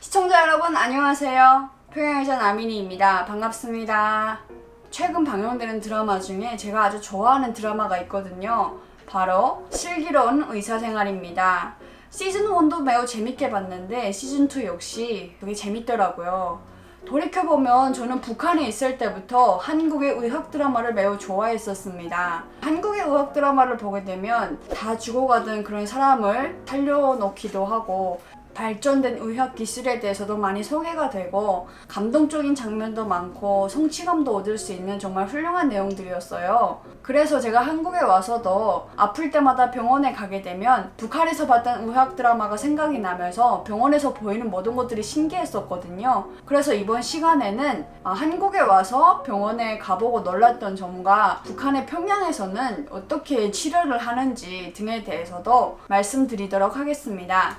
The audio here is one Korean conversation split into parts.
시청자 여러분 안녕하세요. 평양여자 나민이입니다. 반갑습니다. 최근 방영되는 드라마 중에 제가 아주 좋아하는 드라마가 있거든요. 바로 슬기로운 의사생활입니다. 시즌 1도 매우 재밌게 봤는데 시즌 2 역시 되게 재밌더라고요. 돌이켜보면 저는 북한에 있을 때부터 한국의 의학 드라마를 매우 좋아했었습니다. 한국의 의학 드라마를 보게 되면 다 죽어가던 그런 사람을 살려놓기도 하고 발전된 의학 기술에 대해서도 많이 소개가 되고 감동적인 장면도 많고 성취감도 얻을 수 있는 정말 훌륭한 내용들이었어요. 그래서 제가 한국에 와서도 아플 때마다 병원에 가게 되면 북한에서 봤던 의학 드라마가 생각이 나면서 병원에서 보이는 모든 것들이 신기했었거든요. 그래서 이번 시간에는 아, 한국에 와서 병원에 가보고 놀랐던 점과 북한의 평양에서는 어떻게 치료를 하는지 등에 대해서도 말씀드리도록 하겠습니다.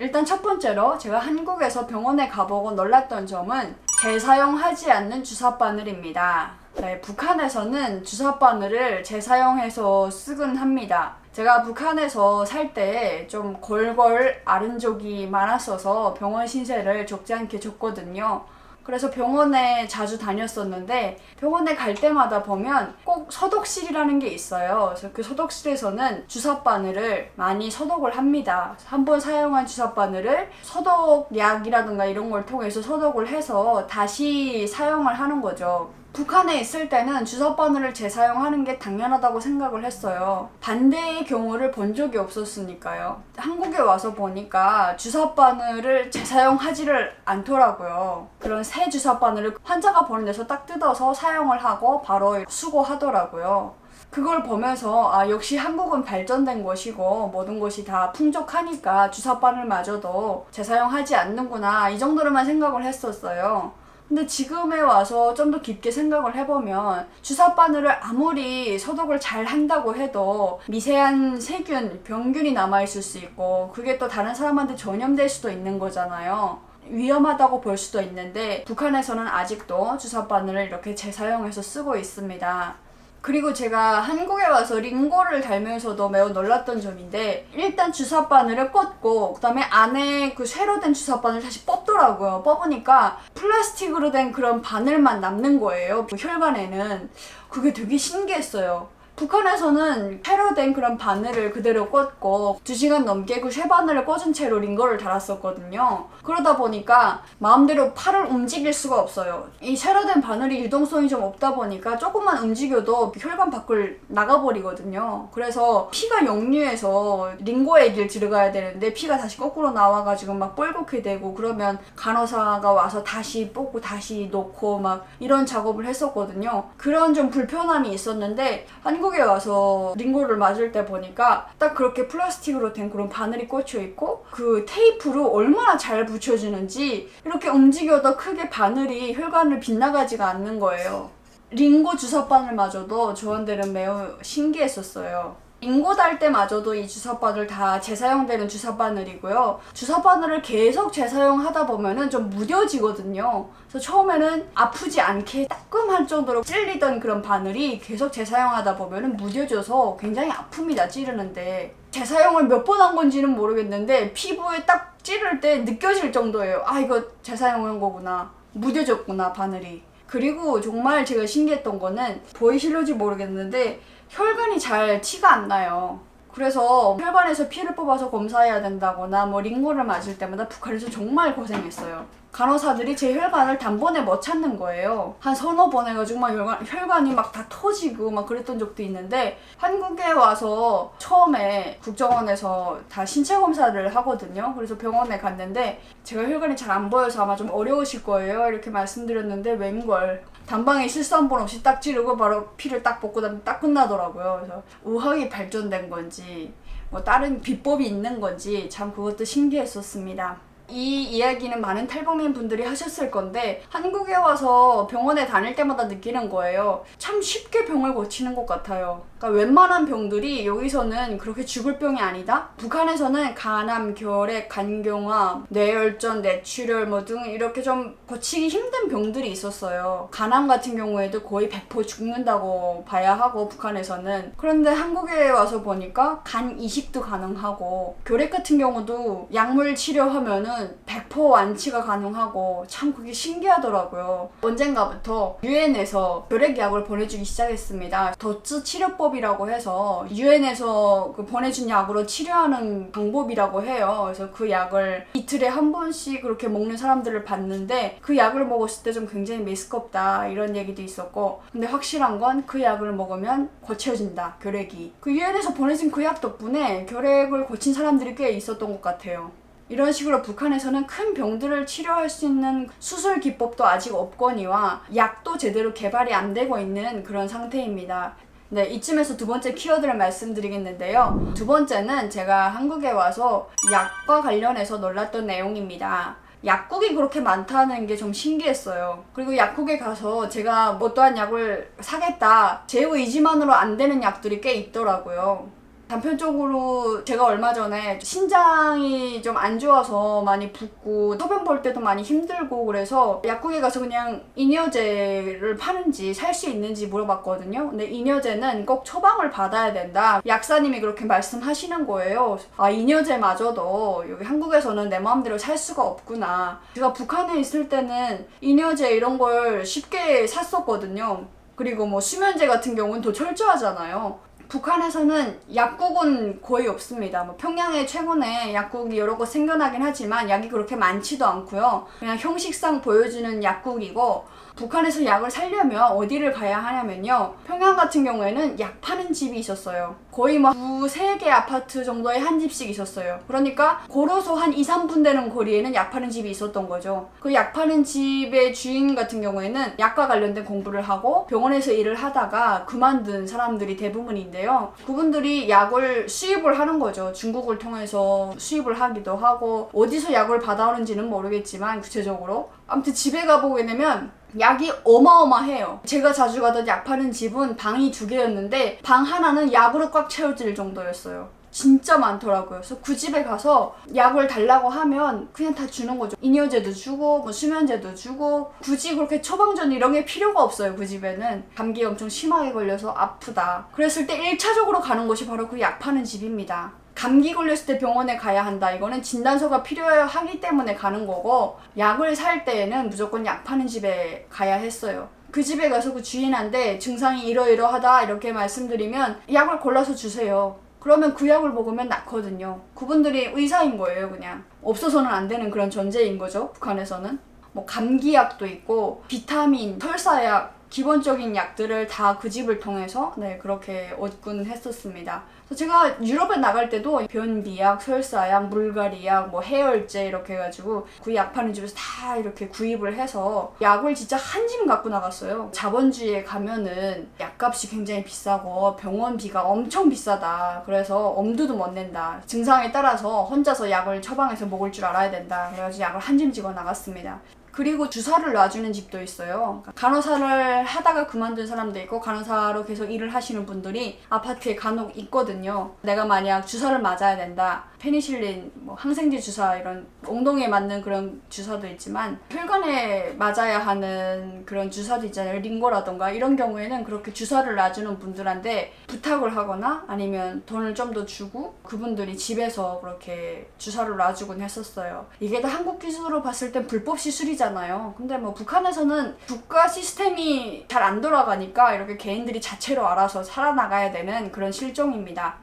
일단 첫 번째로 제가 한국에서 병원에 가보고 놀랐던 점은 재사용하지 않는 주사 바늘입니다. 네, 북한에서는 주사 바늘을 재사용해서 쓰곤 합니다. 제가 북한에서 살 때 좀 골골 앓은 적이 많았어서 병원 신세를 적지 않게 줬거든요. 그래서 병원에 자주 다녔었는데 병원에 갈 때마다 보면 꼭 소독실이라는 게 있어요. 그래서 그 소독실에서는 주사 바늘을 많이 소독을 합니다. 한 번 사용한 주사 바늘을 소독약이라든가 이런 걸 통해서 소독을 해서 다시 사용을 하는 거죠. 북한에 있을 때는 주사 바늘을 재사용하는 게 당연하다고 생각을 했어요. 반대의 경우를 본 적이 없었으니까요. 한국에 와서 보니까 주사 바늘을 재사용하지를 않더라고요. 그런 새 주사 바늘을 환자가 보는 데서 딱 뜯어서 사용을 하고 바로 수거하더라고요. 그걸 보면서 아 역시 한국은 발전된 곳이고 모든 것이 다 풍족하니까 주사 바늘마저도 재사용하지 않는구나 이 정도로만 생각을 했었어요. 근데 지금에 와서 좀 더 깊게 생각을 해보면 주사 바늘을 아무리 소독을 잘 한다고 해도 미세한 세균, 병균이 남아있을 수 있고 그게 또 다른 사람한테 전염될 수도 있는 거잖아요. 위험하다고 볼 수도 있는데 북한에서는 아직도 주사 바늘을 이렇게 재사용해서 쓰고 있습니다. 그리고 제가 한국에 와서 링고를 달면서도 매우 놀랐던 점인데 일단 주사 바늘을 꽂고 그다음에 안에 그 쇠로 된 주사 바늘 다시 뽑더라고요. 뽑으니까 플라스틱으로 된 그런 바늘만 남는 거예요. 그 혈관에는 그게 되게 신기했어요. 북한에서는 쇠로 된 그런 바늘을 그대로 꽂고 2시간 넘게 그 쇠 바늘을 꽂은 채로 링거를 달았었거든요. 그러다 보니까 마음대로 팔을 움직일 수가 없어요. 이 쇠로 된 바늘이 유동성이 좀 없다 보니까 조금만 움직여도 혈관 밖을 나가버리거든요. 그래서 피가 역류해서 링거에 길 들어가야 되는데 피가 다시 거꾸로 나와가지고 막 뻘겋게 되고 그러면 간호사가 와서 다시 뽑고 다시 놓고 막 이런 작업을 했었거든요. 그런 좀 불편함이 있었는데 한국 에 와서 링고를 맞을 때 보니까 딱 그렇게 플라스틱으로 된 그런 바늘이 꽂혀 있고 그 테이프로 얼마나 잘 붙여지는지 이렇게 움직여도 크게 바늘이 혈관을 빗나가지가 않는 거예요. 링고 주사 바늘마저도 저한테는 매우 신기했었어요. 링고 달 때마저도 이 주사 바늘 다 재사용되는 주사 바늘이고요. 주사 바늘을 계속 재사용하다 보면은 좀 무뎌지거든요. 그래서 처음에는 아프지 않게 따끔할 정도로 찔리던 그런 바늘이 계속 재사용하다 보면은 무뎌져서 굉장히 아픕니다. 찌르는데. 재사용을 몇 번 한 건지는 모르겠는데 피부에 딱 찌를 때 느껴질 정도예요. 아 이거 재사용한 거구나. 무뎌졌구나 바늘이. 그리고 정말 제가 신기했던 거는 보이실런지 모르겠는데 혈관이 잘 티가 안 나요. 그래서 혈관에서 피를 뽑아서 검사해야 된다거나 뭐 링고를 맞을 때마다 북한에서 정말 고생했어요. 간호사들이 제 혈관을 단번에 못 찾는 거예요. 한 서너 번 해가지고 막 혈관, 혈관이 막 다 터지고 막 그랬던 적도 있는데 한국에 와서 처음에 국정원에서 다 신체 검사를 하거든요. 그래서 병원에 갔는데 제가 혈관이 잘 안 보여서 아마 좀 어려우실 거예요. 이렇게 말씀드렸는데 웬걸 단방에 실수 한 번 없이 딱 찌르고 바로 피를 딱 뽑고 딱 끝나더라고요. 그래서 의학이 발전된 건지 뭐 다른 비법이 있는 건지 참 그것도 신기했었습니다. 이 이야기는 많은 탈북민 분들이 하셨을 건데 한국에 와서 병원에 다닐 때마다 느끼는 거예요. 참 쉽게 병을 고치는 것 같아요. 그러니까 웬만한 병들이 여기서는 그렇게 죽을 병이 아니다. 북한에서는 간암, 결핵, 간경화, 뇌혈전, 뇌출혈 뭐 등 이렇게 좀 고치기 힘든 병들이 있었어요. 간암 같은 경우에도 거의 100% 죽는다고 봐야 하고 북한에서는 그런데 한국에 와서 보니까 간 이식도 가능하고 결핵 같은 경우도 약물 치료하면은 100% 완치가 가능하고 참 그게 신기하더라고요. 언젠가부터 유엔에서 결핵 약을 보내주기 시작했습니다. 더츠 치료법이라고 해서 유엔에서 그 보내준 약으로 치료하는 방법이라고 해요. 그래서 그 약을 이틀에 한 번씩 그렇게 먹는 사람들을 봤는데 그 약을 먹었을 때 좀 굉장히 메스껍다 이런 얘기도 있었고 근데 확실한 건 그 약을 먹으면 고쳐진다 결핵이 그 유엔에서 보내준 그 약 덕분에 결핵을 고친 사람들이 꽤 있었던 것 같아요. 이런 식으로 북한에서는 큰 병들을 치료할 수 있는 수술 기법도 아직 없거니와 약도 제대로 개발이 안 되고 있는 그런 상태입니다. 네, 이쯤에서 두 번째 키워드를 말씀드리겠는데요. 두 번째는 제가 한국에 와서 약과 관련해서 놀랐던 내용입니다. 약국이 그렇게 많다는 게 좀 신기했어요. 그리고 약국에 가서 제가 어떠한 약을 사겠다. 제 의지만으로 안 되는 약들이 꽤 있더라고요. 단편적으로 제가 얼마 전에 신장이 좀 안 좋아서 많이 붓고 소변 볼 때도 많이 힘들고 그래서 약국에 가서 그냥 이뇨제를 파는지 살 수 있는지 물어봤거든요. 근데 이뇨제는 꼭 처방을 받아야 된다. 약사님이 그렇게 말씀하시는 거예요. 아 이뇨제마저도 여기 한국에서는 내 마음대로 살 수가 없구나. 제가 북한에 있을 때는 이뇨제 이런 걸 쉽게 샀었거든요. 그리고 뭐 수면제 같은 경우는 더 철저하잖아요. 북한에서는 약국은 거의 없습니다. 뭐 평양에 최근에 약국이 여러 곳 생겨나긴 하지만 약이 그렇게 많지도 않고요. 그냥 형식상 보여주는 약국이고 북한에서 약을 살려면 어디를 가야 하냐면요. 평양 같은 경우에는 약 파는 집이 있었어요. 거의 뭐 두세 개 아파트 정도에 한 집씩 있었어요. 그러니까 걸어서 한 2, 3분 되는 거리에는 약 파는 집이 있었던 거죠. 그 약 파는 집의 주인 같은 경우에는 약과 관련된 공부를 하고 병원에서 일을 하다가 그만둔 사람들이 대부분인 데요. 그분들이 약을 수입을 하는 거죠. 중국을 통해서 수입을 하기도 하고 어디서 약을 받아오는지는 모르겠지만 구체적으로 아무튼 집에 가보게 되면 약이 어마어마해요. 제가 자주 가던 약 파는 집은 방이 두 개였는데 방 하나는 약으로 꽉 채워질 정도였어요. 진짜 많더라고요. 그래서 그 집에 가서 약을 달라고 하면 그냥 다 주는 거죠. 이뇨제도 주고 뭐 수면제도 주고 굳이 그렇게 처방전 이런 게 필요가 없어요. 그 집에는 감기 엄청 심하게 걸려서 아프다. 그랬을 때 1차적으로 가는 곳이 바로 그 약 파는 집입니다. 감기 걸렸을 때 병원에 가야 한다. 이거는 진단서가 필요하기 때문에 가는 거고 약을 살 때에는 무조건 약 파는 집에 가야 했어요. 그 집에 가서 그 주인한테 증상이 이러이러하다 이렇게 말씀드리면 약을 골라서 주세요. 그러면 그 약을 먹으면 낫거든요. 그분들이 의사인 거예요, 그냥. 없어서는 안 되는 그런 전제인 거죠, 북한에서는. 뭐 감기약도 있고 비타민, 설사약, 기본적인 약들을 다 그 집을 통해서 네 그렇게 얻곤 했었습니다. 제가 유럽에 나갈 때도 변비약, 설사약, 물갈이약, 뭐 해열제 이렇게 해가지고 그 약 파는 집에서 다 이렇게 구입을 해서 약을 진짜 한 짐 갖고 나갔어요. 자본주의에 가면은 약값이 굉장히 비싸고 병원비가 엄청 비싸다. 그래서 엄두도 못 낸다. 증상에 따라서 혼자서 약을 처방해서 먹을 줄 알아야 된다. 그래가지고 약을 한 짐 지고 나갔습니다. 그리고 주사를 놔주는 집도 있어요. 간호사를 하다가 그만둔 사람도 있고 간호사로 계속 일을 하시는 분들이 아파트에 간혹 있거든요. 내가 만약 주사를 맞아야 된다. 페니실린, 뭐 항생제 주사 이런 엉덩이에 맞는 그런 주사도 있지만 혈관에 맞아야 하는 그런 주사도 있잖아요. 링거라던가 이런 경우에는 그렇게 주사를 놔주는 분들한테 부탁을 하거나 아니면 돈을 좀 더 주고 그분들이 집에서 그렇게 주사를 놔주곤 했었어요. 이게 다 한국 기준으로 봤을 땐 불법 시술이 잖아요. 근데 뭐 북한에서는 국가 시스템이 잘 안 돌아가니까 이렇게 개인들이 자체로 알아서 살아나가야 되는 그런 실종입니다.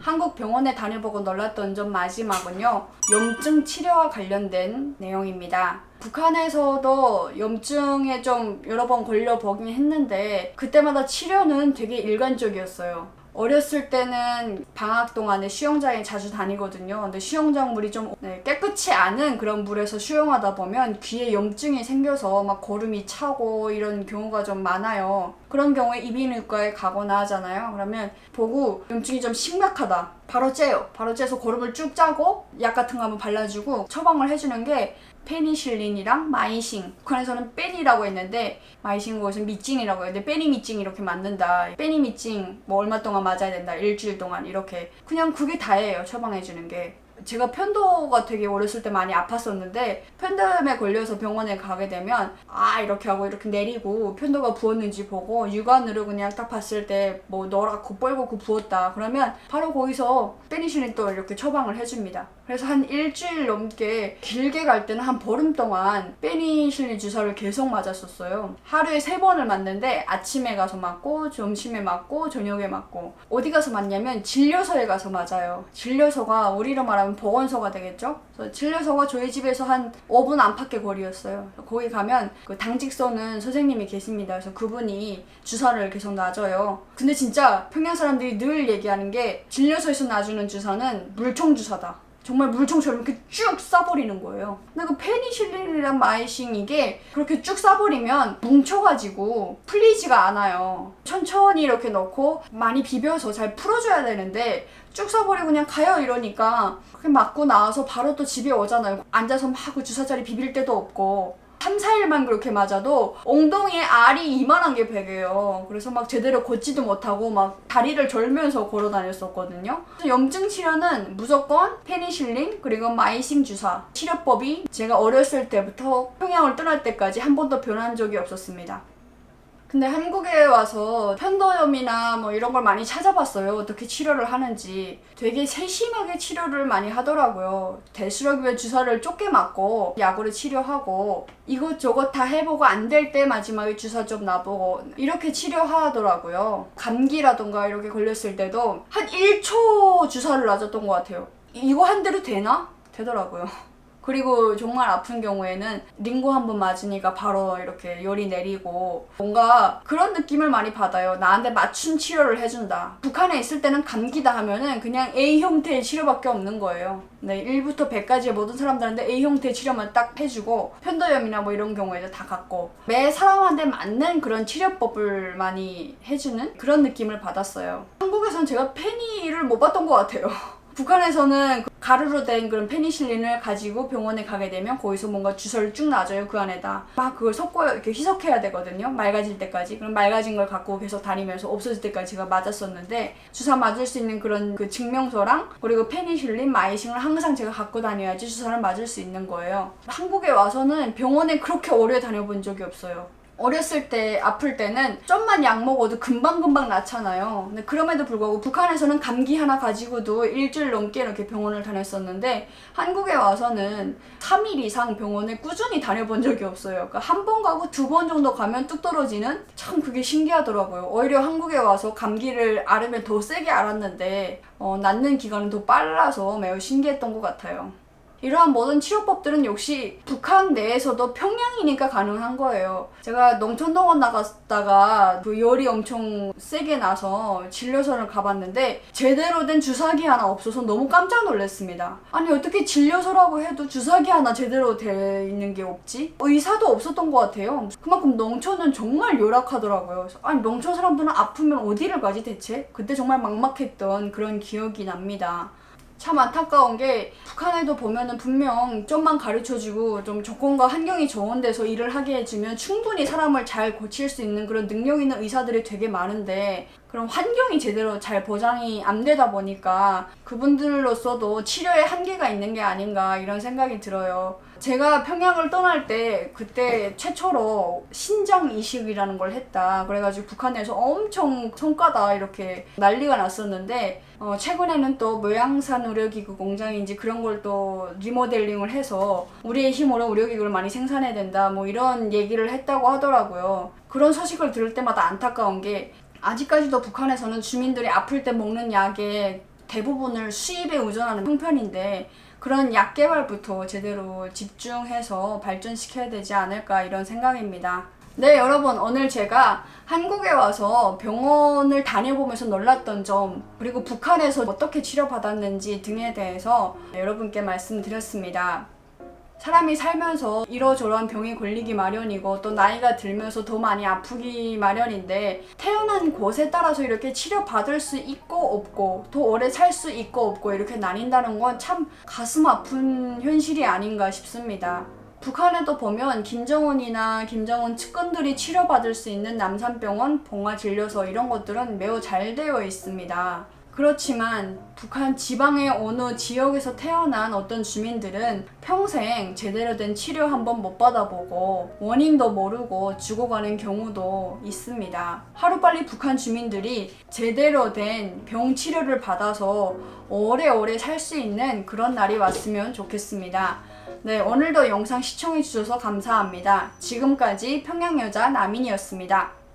한국 병원에 다녀보고 놀랐던 점 마지막은요. 염증 치료와 관련된 내용입니다. 북한에서도 염증에 좀 여러 번 걸려 보긴 했는데 그때마다 치료는 되게 일관적이었어요. 어렸을 때는 방학 동안에 수영장에 자주 다니거든요. 근데 수영장 물이 좀 네, 깨끗이 않은 그런 물에서 수영하다 보면 귀에 염증이 생겨서 막 거름이 차고 이런 경우가 좀 많아요. 그런 경우에 이비인후과에 가거나 하잖아요. 그러면 보고 염증이 좀 심각하다. 바로 째요. 바로 째서 거름을 쭉 짜고 약 같은 거 한번 발라주고 처방을 해주는 게 페니실린이랑 마이싱. 북한에서는 뺀이라고 했는데 마이싱 거기서 미찡이라고 해요. 근데 빼니 미찡 이렇게 맞는다. 빼니 미찡 뭐 얼마 동안 맞아야 된다. 일주일 동안 이렇게 그냥 그게 다예요. 처방해주는 게. 제가 편도가 되게 어렸을 때 많이 아팠었는데 편도염에 걸려서 병원에 가게 되면 아 이렇게 하고 이렇게 내리고 편도가 부었는지 보고 육안으로 그냥 딱 봤을 때뭐 노랗고 뻘겋고 부었다 그러면 바로 거기서 페니실린 또 이렇게 처방을 해줍니다. 그래서 한 일주일 넘게 길게 갈 때는 한 보름 동안 페니실린 주사를 계속 맞았었어요. 하루에 세 번을 맞는데 아침에 가서 맞고 점심에 맞고 저녁에 맞고 어디 가서 맞냐면 진료소에 가서 맞아요. 진료소가 우리로 말하면 보건소가 되겠죠? 그래서 진료소가 저희 집에서 한 5분 안팎의 거리였어요. 거기 가면 그 당직 서는 선생님이 계십니다. 그래서 그분이 주사를 계속 놔줘요. 근데 진짜 평양 사람들이 늘 얘기하는 게 진료소에서 놔주는 주사는 물총 주사다. 정말 물총처럼 이렇게 쭉 쏴버리는 거예요. 근데 그 페니실린이랑 마이싱 이게 그렇게 쭉 쏴버리면 뭉쳐가지고 풀리지가 않아요. 천천히 이렇게 넣고 많이 비벼서 잘 풀어줘야 되는데 쭉 쏴버리고 그냥 가요 이러니까 그렇게 맞고 나와서 바로 또 집에 오잖아요. 앉아서 막그 주사자리 비빌 데도 없고 3, 4일만 그렇게 맞아도 엉덩이에 알이 이만한 게 베개요. 그래서 막 제대로 걷지도 못하고 막 다리를 절면서 걸어 다녔었거든요. 염증 치료는 무조건 페니실린 그리고 마이싱 주사 치료법이 제가 어렸을 때부터 평양을 떠날 때까지 한 번도 변한 적이 없었습니다. 근데 한국에 와서 편도염이나 뭐 이런 걸 많이 찾아봤어요. 어떻게 치료를 하는지. 되게 세심하게 치료를 많이 하더라고요. 대수롭에 주사를 좁게 맞고 약으로 치료하고 이것저것 다 해보고 안 될 때 마지막에 주사 좀 놔보고 이렇게 치료하더라고요. 감기라던가 이렇게 걸렸을 때도 한 1초 주사를 놔줬던 것 같아요. 이거 한 대로 되나? 되더라고요. 그리고 정말 아픈 경우에는 링고 한 번 맞으니까 바로 이렇게 열이 내리고 뭔가 그런 느낌을 많이 받아요. 나한테 맞춤 치료를 해준다. 북한에 있을 때는 감기다 하면은 그냥 A 형태의 치료밖에 없는 거예요. 네, 1부터 100까지의 모든 사람들한테 A 형태의 치료만 딱 해주고 편도염이나 뭐 이런 경우에도 다 갖고 매 사람한테 맞는 그런 치료법을 많이 해주는 그런 느낌을 받았어요. 한국에선 제가 페니를 못 봤던 것 같아요. 북한에서는 그 가루로 된 그런 페니실린을 가지고 병원에 가게 되면 거기서 뭔가 주사를 쭉 놔줘요 그 안에다. 막 그걸 섞어 이렇게 희석해야 되거든요 맑아질 때까지. 그럼 맑아진 걸 갖고 계속 다니면서 없어질 때까지 제가 맞았었는데 주사 맞을 수 있는 그런 그 증명서랑 그리고 페니실린 마이싱을 항상 제가 갖고 다녀야지 주사를 맞을 수 있는 거예요. 한국에 와서는 병원에 그렇게 오래 다녀본 적이 없어요 어렸을 때 아플 때는 좀만 약 먹어도 금방금방 낫잖아요. 근데 그럼에도 불구하고 북한에서는 감기 하나 가지고도 일주일 넘게 이렇게 병원을 다녔었는데 한국에 와서는 3일 이상 병원에 꾸준히 다녀본 적이 없어요. 그러니까 한 번 가고 두 번 정도 가면 뚝 떨어지는 참 그게 신기하더라고요. 오히려 한국에 와서 감기를 앓으면 더 세게 앓았는데 어, 낫는 기간은 더 빨라서 매우 신기했던 것 같아요. 이러한 모든 치료법들은 역시 북한 내에서도 평양이니까 가능한 거예요. 제가 농촌동원 나갔다가 그 열이 엄청 세게 나서 진료소를 가봤는데 제대로 된 주사기 하나 없어서 너무 깜짝 놀랐습니다. 아니 어떻게 진료소라고 해도 주사기 하나 제대로 돼 있는 게 없지? 의사도 없었던 것 같아요. 그만큼 농촌은 정말 열악하더라고요. 아니 농촌 사람들은 아프면 어디를 가지 대체? 그때 정말 막막했던 그런 기억이 납니다. 참 안타까운 게 북한에도 보면은 분명 좀만 가르쳐주고 좀 조건과 환경이 좋은 데서 일을 하게 해주면 충분히 사람을 잘 고칠 수 있는 그런 능력 있는 의사들이 되게 많은데 그런 환경이 제대로 잘 보장이 안 되다 보니까 그분들로서도 치료에 한계가 있는 게 아닌가 이런 생각이 들어요. 제가 평양을 떠날 때 그때 최초로 신장 이식이라는 걸 했다. 그래가지고 북한에서 엄청 성과다 이렇게 난리가 났었는데 어, 최근에는 또 모양산 의료기구 공장인지 그런 걸 또 리모델링을 해서 우리의 힘으로 의료기구를 많이 생산해야 된다. 뭐 이런 얘기를 했다고 하더라고요. 그런 소식을 들을 때마다 안타까운 게 아직까지도 북한에서는 주민들이 아플 때 먹는 약의 대부분을 수입에 의존하는 형편인데 그런 약 개발부터 제대로 집중해서 발전시켜야 되지 않을까 이런 생각입니다. 네, 여러분, 오늘 제가 한국에 와서 병원을 다녀보면서 놀랐던 점, 그리고 북한에서 어떻게 치료받았는지 등에 대해서 여러분께 말씀드렸습니다. 사람이 살면서 이러저러한 병에 걸리기 마련이고 또 나이가 들면서 더 많이 아프기 마련인데 태어난 곳에 따라서 이렇게 치료받을 수 있고 없고 더 오래 살 수 있고 없고 이렇게 나뉜다는 건 참 가슴 아픈 현실이 아닌가 싶습니다. 북한에도 보면 김정은이나 김정은 측근들이 치료받을 수 있는 남산병원, 봉화진료소 이런 것들은 매우 잘 되어 있습니다. 그렇지만 북한 지방의 어느 지역에서 태어난 어떤 주민들은 평생 제대로 된 치료 한번 못 받아보고 원인도 모르고 죽어가는 경우도 있습니다. 하루빨리 북한 주민들이 제대로 된 병 치료를 받아서 오래오래 살 수 있는 그런 날이 왔으면 좋겠습니다. 네, 오늘도 영상 시청해주셔서 감사합니다. 지금까지 평양여자 나민이었습니다.